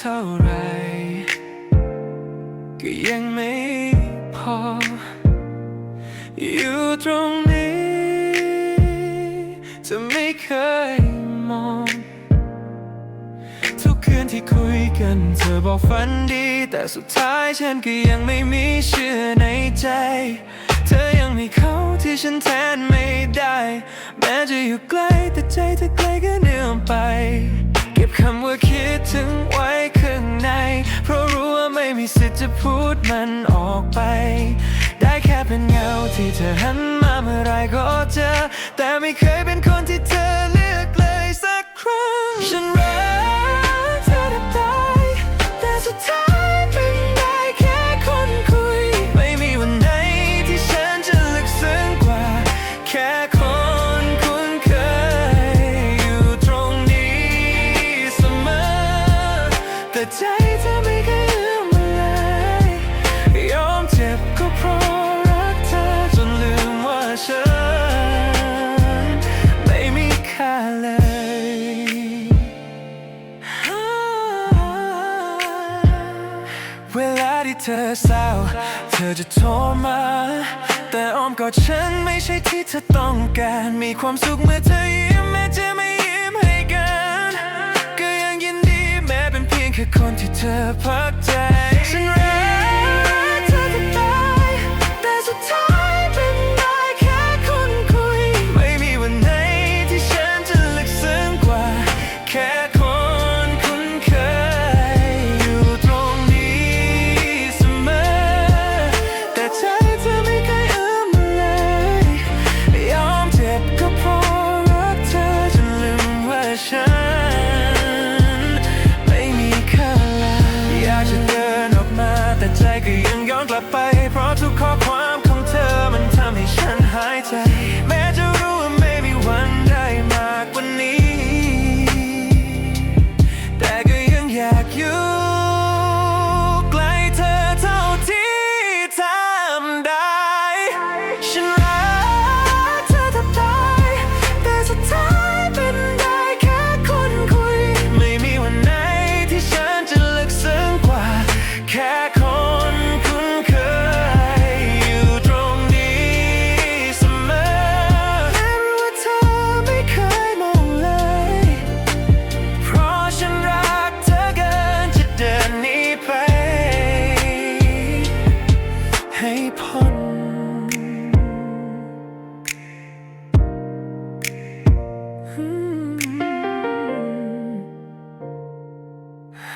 ท่าไร ก็ยังไม่พอ อยู่ตรงนี้จะไม่เคยมอง ทุกคืนที่คุยกันเธอบอกฝันดี แต่สุดท้ายฉันก็ยังไม่มีเชื่อในใจ เธอยังมีเขาที่ฉันแทนไม่ได้ แม้จะอยู่ไกล้แต่ใจเธอไกลก็เนื่อมไปเก็บค ม่มีสิทธิ์จะพูดมันออกไป ได้แค่เป็นเงาที่เธอหันมาเมื่อไรก็เจอ แต่ไม่เคยเป็นคนที่เธอเลือก ที่เธอเศร้า เธอจะโทรมา แต่อ้อมกอดฉันไม่ใช่ที่เธอต้องการ มีความสุขเมื่อเธอยิ้มแม้จะไม่ยิ้มให้กัน ก็ยังยินดีแม้เป็นเพียงแค่คนที่เธอพักใจ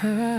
her